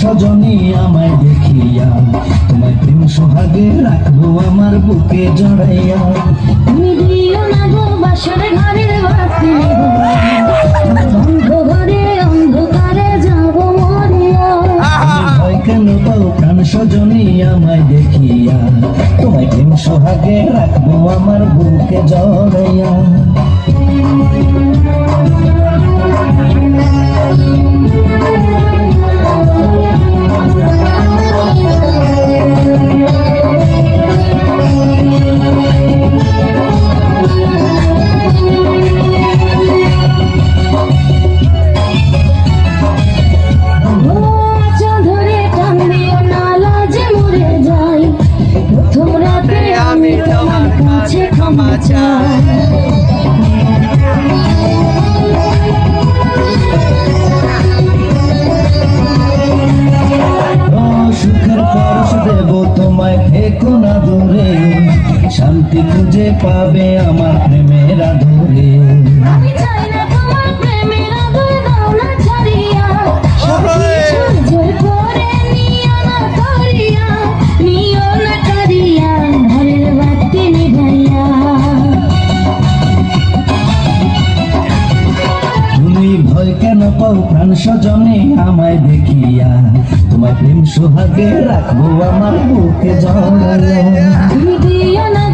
সজনী আমায় দেখিয়া, তোমায় প্রেম সোহাগে রাখব আমার বুকে জড়াইয়া। তুমি দেখিয়া, তোমায় প্রেম সোহাগে রাখব আমার বুকে জড়াইয়া। আমি তোমার কাছে ক্ষমা চাই। সুখের পরশ দেব তোমায় থেকো না দূরে। শান্তি খুঁজে পাবে আমার ভয় কেন পাও প্রাণ সজনে আমায় দেখিয়া? তোমার প্রেম সোহাগে রাখব আমার বুকে জল। দিও না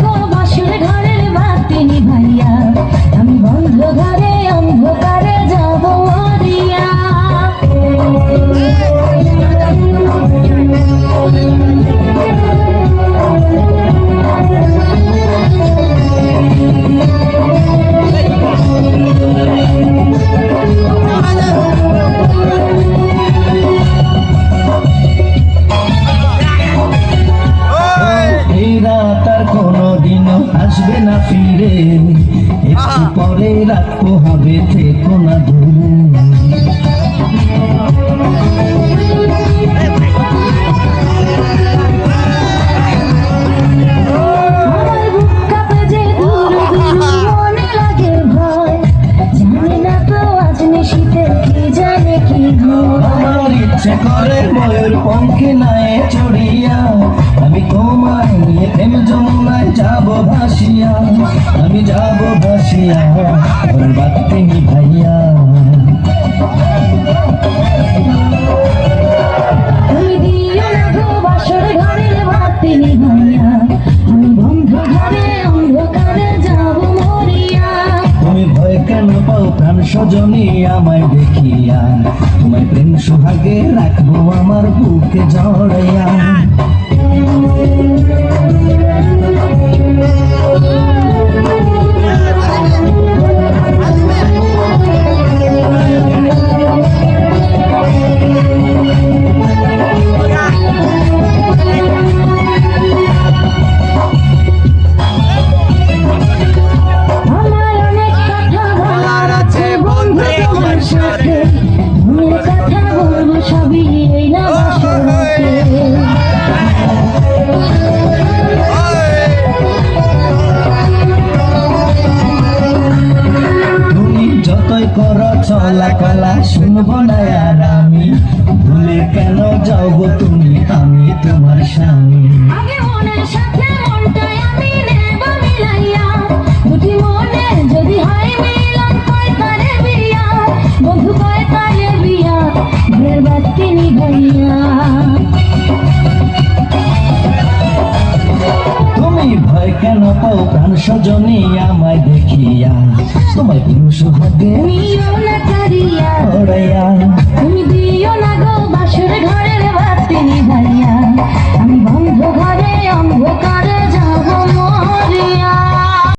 না ফিরে একটু পরে রাখব হবে থেকো না দূরে যাব ভাসিয়া আমি যাব ভাসিয়া ওর বাতি ভাইয়া। প্রাণ সজনী আমায় দেখিয়া? তোমায় প্রেম সোহাগে রাখব আমার বুকে জড়াইয়া। সাথে মনের কথা বলব সবই এই না তুমি যতই করো চলা শুনব না আর আমি। ভুলে কেন যাও তুমি আমি তোমার স্বামী। আগে মনের সাথে ও প্রাণ সজনী আমায় দেখিয়া তোমায় পুরুষ হাতে নিও না কারিয়া ওড়াইয়া তুমি দিও না গো বাসুর ঘরের বাতি নিভাইয়া আমি বন্ধ ঘরে অন্ধকারে যাব মরিয়া।